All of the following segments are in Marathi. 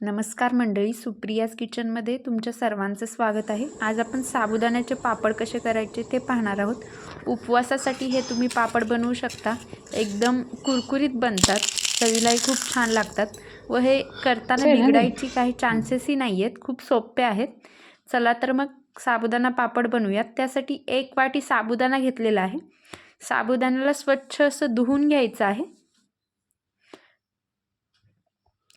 नमस्कार मंडळी सुप्रियाज किचनमध्ये तुमच्या सर्वांचं स्वागत आहे. आज आपण साबुदाण्याचे पापड कसे करायचे ते पाहणार आहोत. उपवासासाठी हे तुम्ही पापड बनवू शकता. एकदम कुरकुरीत बनतात. चवीलाही खूप छान लागतात. व हे करताना बिघडायची काही चान्सेसही नाही आहेत खूप सोपे आहेत. चला तर मग साबुदाणा पापड बनवूयात. त्यासाठी एक वाटी साबुदाणा घेतलेला आहे. साबुदाण्याला स्वच्छ असं धुवून घ्यायचं आहे.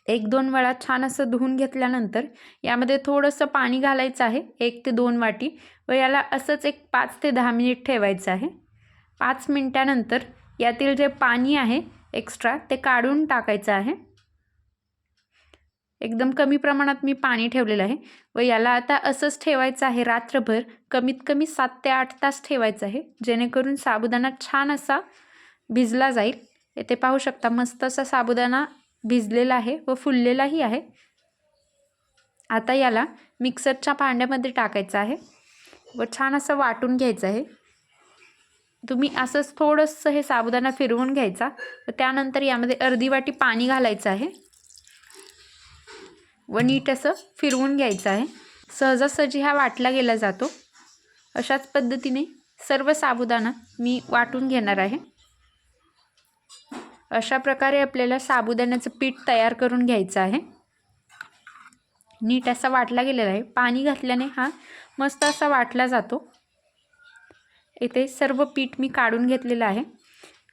एक दोन वेळा छान असं धुवून घेतल्यानंतर यामध्ये थोडंसं पाणी घालायचं आहे एक ते दोन वाटी. व याला असंच एक पाच ते दहा मिनिट ठेवायचं आहे. पाच मिनटानंतर यातील जे पाणी आहे एक्स्ट्रा ते काढून टाकायचं आहे. एकदम कमी प्रमाणात मी पाणी ठेवलेलं आहे. व याला आता असंच ठेवायचं आहे रात्रभर कमीत कमी सात ते आठ तास ठेवायचं आहे जेणेकरून साबुदाणा छान असा भिजला जाईल. येथे पाहू शकता मस्त असा साबुदाणा भिजलेला आहे व फुललेलाही आहे. आता याला मिक्सरच्या भांड्यामध्ये टाकायचं आहे व छान असं वाटून घ्यायचं आहे. तुम्ही असंच थोडंसं हे साबुदाणा फिरवून घ्यायचा. व त्यानंतर यामध्ये अर्धी वाटी पाणी घालायचं आहे. व नीट असं फिरवून घ्यायचं आहे. सहजासहजी हा वाटला गेला जातो. अशाच पद्धतीने सर्व साबुदाणा मी वाटून घेणार आहे. अशा प्रकारे आपल्याला साबुदाण्याचं पीठ तयार करून घ्यायचं आहे. नीट असा वाटला गेलेला आहे. पाणी घातल्याने हा मस्त असा वाटला जातो. इथे सर्व पीठ मी काढून घेतलेलं आहे.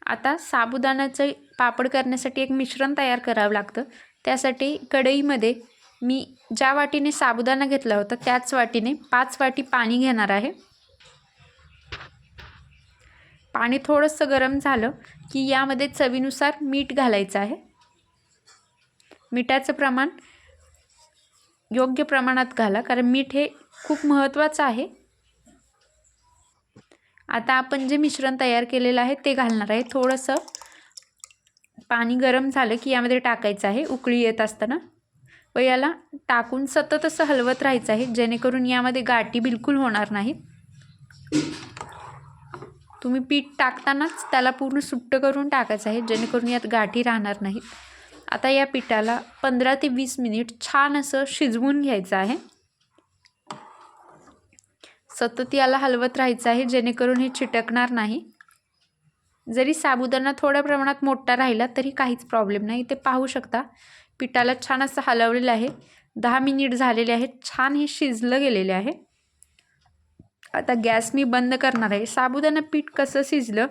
आता साबुदाण्याचं पापड करण्यासाठी एक मिश्रण तयार करावं लागतं. त्यासाठी कढईमध्ये मी ज्या वाटीने साबुदाणा घेतला होता त्याच वाटीने पाच वाटी पाणी घेणार आहे. पाणी थोडंसं गरम झालं की यामध्ये चवीनुसार मीठ घालायचं आहे. मिठाचं प्रमाण योग्य प्रमाणात घाला कारण मीठ हे खूप महत्त्वाचं आहे. आता आपण जे मिश्रण तयार केलेलं आहे ते घालणार आहे. थोडंसं पाणी गरम झालं की यामध्ये टाकायचं आहे. उकळी येत असताना. व याला टाकून सतत असं हलवत राहायचं आहे जेणेकरून यामध्ये गाठी बिलकुल होणार नाहीत. तुम्ही पीठ टाकतानाच त्याला पूर्ण सुट्ट करून टाकायचं आहे जेणेकरून यात गाठी राहणार नाहीत. आता या पिठाला पंधरा ते वीस मिनिट छान असं शिजवून घ्यायचं आहे. सतत याला हलवत राहायचं आहे जेणेकरून हे चिटकणार नाही. जरी साबुदाणा थोड्या प्रमाणात मोठा राहिला तरी काहीच प्रॉब्लेम नाही. ते पाहू शकता. पिठाला छान असं हलवलेलं आहे. दहा मिनिट झालेले आहेत. छान हे शिजलं गेलेले आहे. आता गॅस मी बंद करणार आहे. साबुदाणा पीठ कसं शिजलं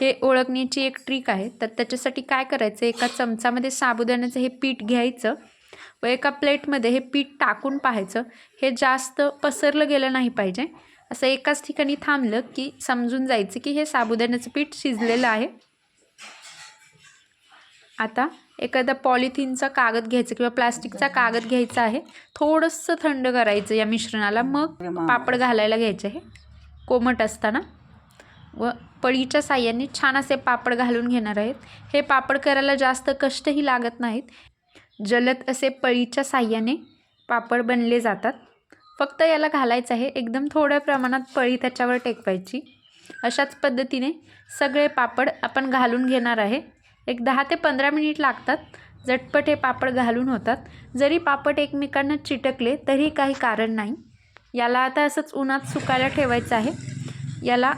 हे ओळखण्याची एक ट्रिक आहे. तर त्याच्यासाठी काय करायचं? एका चमचामध्ये साबुदाण्याचं हे पीठ घ्यायचं व एका प्लेटमध्ये हे पीठ टाकून पाहायचं. हे जास्त पसरलं गेलं नाही पाहिजे. असं एकाच ठिकाणी थांबलं की समजून जायचं की हे साबुदाण्याचं पीठ शिजलेलं आहे. आता एखादा पॉलिथिनचा कागद घ्यायचा किंवा प्लास्टिकचा कागद घ्यायचा आहे थोडंसं थंड करायचं या मिश्रणाला. मग पापड घालायला घ्यायचे आहे कोमट असताना. व पळीच्या साह्याने छान असे पापड घालून घेणार आहेत. हे पापड करायला जास्त कष्टही लागत नाहीत. जलद असे पळीच्या साह्याने पापड बनले जातात. फक्त याला घालायचं आहे एकदम थोड्या प्रमाणात पळी त्याच्यावर टेकवायची. अशाच पद्धतीने सगळे पापड आपण घालून घेणार आहे. एक दहा ते पंधरा मिनिट लागतात. झटपट हे पापड घालून होतात. जरी पापड एकमेकांना चिटकले तरी काही कारण नाही. याला आता असंच उन्हात सुकायला ठेवायचं आहे. याला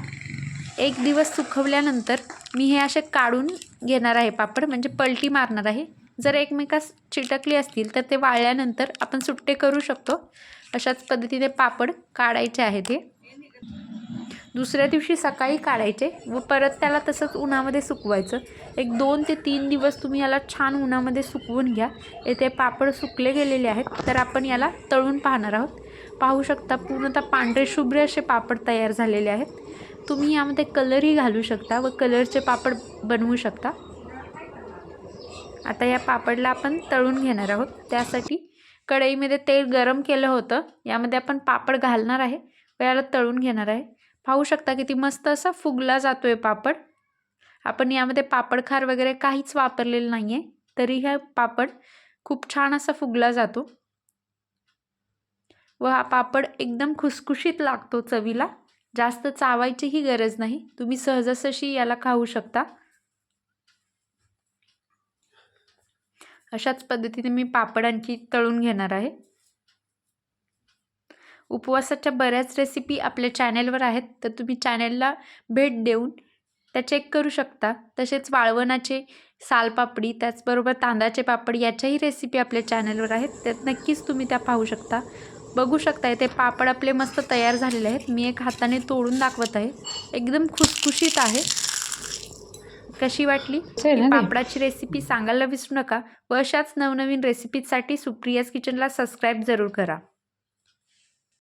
एक दिवस सुकवल्यानंतर मी हे असे काढून घेणार आहे पापड म्हणजे पलटी मारणार आहे. जर एकमेकास चिटकली असतील तर ते वाळल्यानंतर आपण सुट्टे करू शकतो. अशाच पद्धतीने पापड काढायचे आहेत हे. दुसऱ्या दिवशी सकाळी काढायचे व परत त्याला तसंच उन्हामध्ये सुकवायचं. एक दोन ते तीन दिवस तुम्ही याला छान उन्हामध्ये सुकवून घ्या. येथे पापड सुकले गेलेले आहेत तर आपण याला तळून पाहणार आहोत. पाहू शकता पूर्णतः पांढरे शुभ्र असे पापड तयार झालेले आहेत. तुम्ही यामध्ये कलरही घालू शकता व कलरचे पापड बनवू शकता. आता या पापडला आपण तळून घेणार आहोत. त्यासाठी कढईमध्ये तेल गरम केलं होतं. यामध्ये आपण पापड घालणार आहे व याला तळून घेणार आहे. पाहू शकता किती मस्त असा फुगला जातो आहे पापड. आपण यामध्ये पापडखार वगैरे काहीच वापरलेलं नाही आहे तरी हा पापड खूप छान असा फुगला जातो. व हा पापड एकदम खुसखुशीत लागतो चवीला. जास्त चावायचीही गरज नाही. तुम्ही सहजासहशी याला खाऊ शकता. अशाच पद्धतीने मी पापडांची तळून घेणार आहे. उपवासाच्या बऱ्याच रेसिपी आपल्या चॅनेलवर आहेत तर तुम्ही चॅनेलला भेट देऊन त्या चेक करू शकता. तसेच वाळवणाचे सालपापडी त्याचबरोबर तांदळाचे पापड याच्याही रेसिपी आपल्या चॅनलवर आहेत. त्यात नक्कीच तुम्ही त्या पाहू शकता. बघू शकता ते पापड आपले मस्त तयार झालेले आहेत. मी एक हाताने तोडून दाखवत आहे. एकदम खुसखुशीत आहे. कशी वाटली? पापडाची रेसिपी सांगायला विसरू नका. व अशाच नवनवीन रेसिपीसाठी सुप्रियाज किचनला सबस्क्राईब जरूर करा.